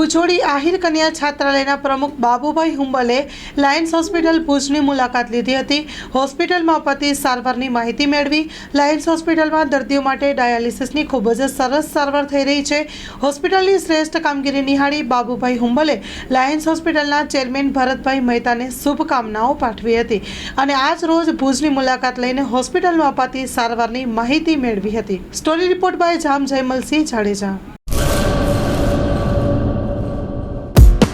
ભુજોડી આહિર કન્યા છાત્રાલયના પ્રમુખ બાબુભાઈ હુંબલે લાયન્સ હોસ્પિટલ ભુજની મુલાકાત લીધી હતી. હોસ્પિટલમાં અપાતી સારવારની માહિતી મેળવી. લાયન્સ હોસ્પિટલમાં દર્દીઓ માટે ડાયાલિસિસની ખૂબ જ સરસ સારવાર થઈ રહી છે. હોસ્પિટલની શ્રેષ્ઠ કામગીરી નિહાળી બાબુભાઈ હુંબલે લાયન્સ હોસ્પિટલના ચેરમેન ભરતભાઈ મહેતાને શુભકામનાઓ પાઠવી હતી અને આજ રોજ ભુજની મુલાકાત લઈને હોસ્પિટલમાં અપાતી સારવારની માહિતી મેળવી હતી. Story report by Jam Jaymalsinh Jadeja.